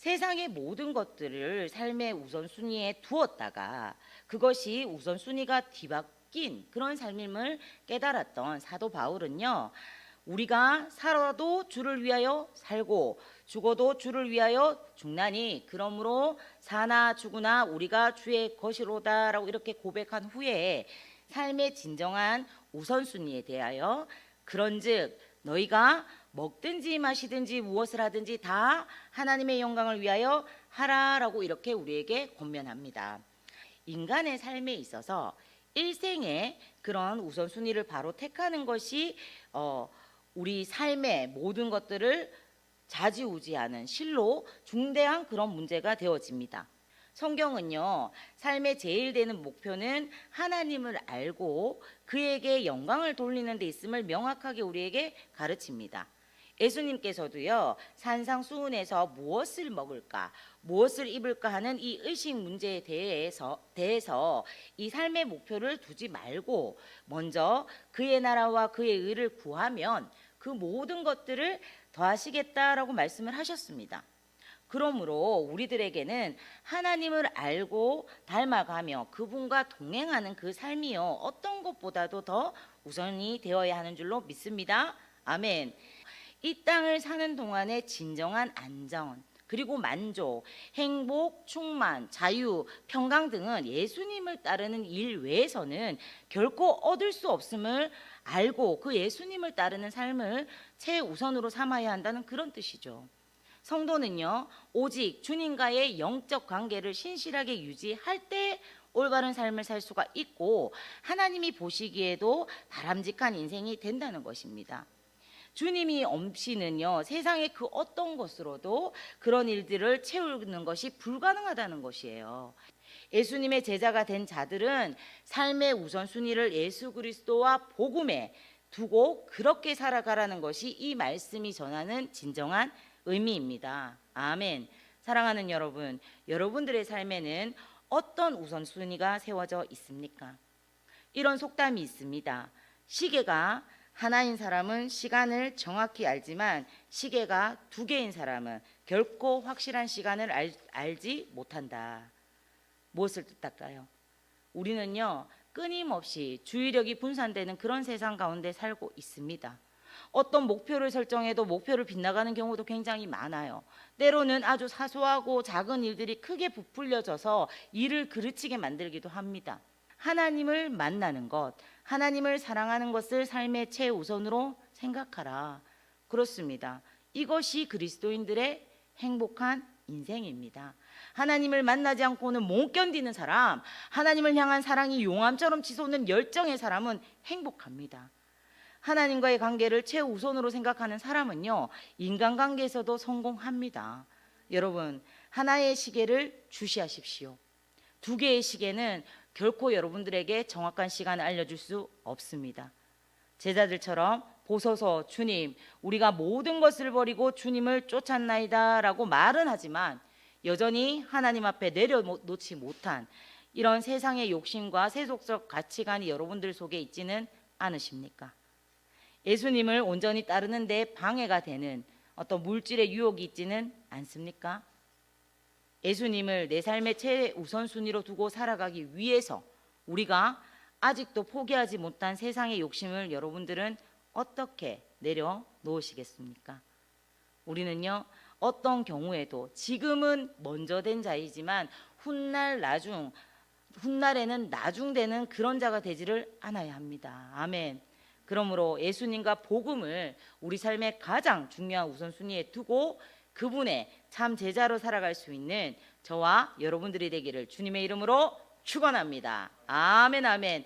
세상의 모든 것들을 삶의 우선순위에 두었다가 그것이 우선순위가 뒤바뀐 그런 삶임을 깨달았던 사도 바울은요. 우리가 살아도 주를 위하여 살고 죽어도 주를 위하여 죽나니 그러므로 사나 죽으나 우리가 주의 것이로다라고 이렇게 고백한 후에 삶의 진정한 우선순위에 대하여 그런즉 너희가 먹든지 마시든지 무엇을 하든지 다 하나님의 영광을 위하여 하라라고 이렇게 우리에게 권면합니다. 인간의 삶에 있어서 일생에 그런 우선순위를 바로 택하는 것이 어, 우리 삶의 모든 것들을 좌지우지하는 실로 중대한 그런 문제가 되어집니다. 성경은요, 삶의 제일 되는 목표는 하나님을 알고 그에게 영광을 돌리는 데 있음을 명확하게 우리에게 가르칩니다. 예수님께서도요, 산상수훈에서 무엇을 먹을까, 무엇을 입을까 하는 이 의식 문제에 대해서, 대해서 이 삶의 목표를 두지 말고 먼저 그의 나라와 그의 의를 구하면 그 모든 것들을 더하시겠다라고 말씀을 하셨습니다. 그러므로 우리들에게는 하나님을 알고 닮아가며 그분과 동행하는 그 삶이요 어떤 것보다도 더 우선이 되어야 하는 줄로 믿습니다. 아멘. 이 땅을 사는 동안의 진정한 안전 그리고 만족, 행복, 충만, 자유, 평강 등은 예수님을 따르는 일 외에서는 결코 얻을 수 없음을 알고 그 예수님을 따르는 삶을 최우선으로 삼아야 한다는 그런 뜻이죠. 성도는요, 오직 주님과의 영적 관계를 신실하게 유지할 때 올바른 삶을 살 수가 있고 하나님이 보시기에도 바람직한 인생이 된다는 것입니다. 주님이 없이는요 세상의 그 어떤 것으로도 그런 일들을 채우는 것이 불가능하다는 것이에요. 예수님의 제자가 된 자들은 삶의 우선순위를 예수 그리스도와 복음에 두고 그렇게 살아가라는 것이 이 말씀이 전하는 진정한 의미입니다. 아멘. 사랑하는 여러분, 여러분들의 삶에는 어떤 우선순위가 세워져 있습니까? 이런 속담이 있습니다. 시계가 하나인 사람은 시간을 정확히 알지만 시계가 두 개인 사람은 결코 확실한 시간을 알, 알지 못한다. 무엇을 뜻할까요? 우리는요 끊임없이 주의력이 분산되는 그런 세상 가운데 살고 있습니다. 어떤 목표를 설정해도 목표를 빗나가는 경우도 굉장히 많아요. 때로는 아주 사소하고 작은 일들이 크게 부풀려져서 일을 그르치게 만들기도 합니다. 하나님을 만나는 것, 하나님을 사랑하는 것을 삶의 최우선으로 생각하라. 그렇습니다. 이것이 그리스도인들의 행복한 인생입니다. 하나님을 만나지 않고는 못 견디는 사람, 하나님을 향한 사랑이 용암처럼 치솟는 열정의 사람은 행복합니다. 하나님과의 관계를 최우선으로 생각하는 사람은요, 인간관계에서도 성공합니다. 여러분, 하나의 시계를 주시하십시오. 두 개의 시계는 결코 여러분들에게 정확한 시간을 알려줄 수 없습니다. 제자들처럼 보소서 주님, 우리가 모든 것을 버리고 주님을 쫓았나이다 라고 말은 하지만 여전히 하나님 앞에 내려놓지 못한 이런 세상의 욕심과 세속적 가치관이 여러분들 속에 있지는 않으십니까? 예수님을 온전히 따르는데 방해가 되는 어떤 물질의 유혹이 있지는 않습니까? 예수님을 내 삶의 최우선순위로 두고 살아가기 위해서 우리가 아직도 포기하지 못한 세상의 욕심을 여러분들은 어떻게 내려놓으시겠습니까? 우리는요, 어떤 경우에도 지금은 먼저 된 자이지만 훗날 나중, 훗날에는 나중 되는 그런 자가 되지를 않아야 합니다. 아멘. 그러므로 예수님과 복음을 우리 삶의 가장 중요한 우선순위에 두고 그분의 참 제자로 살아갈 수 있는 저와 여러분들이 되기를 주님의 이름으로 축원합니다. 아멘 아멘.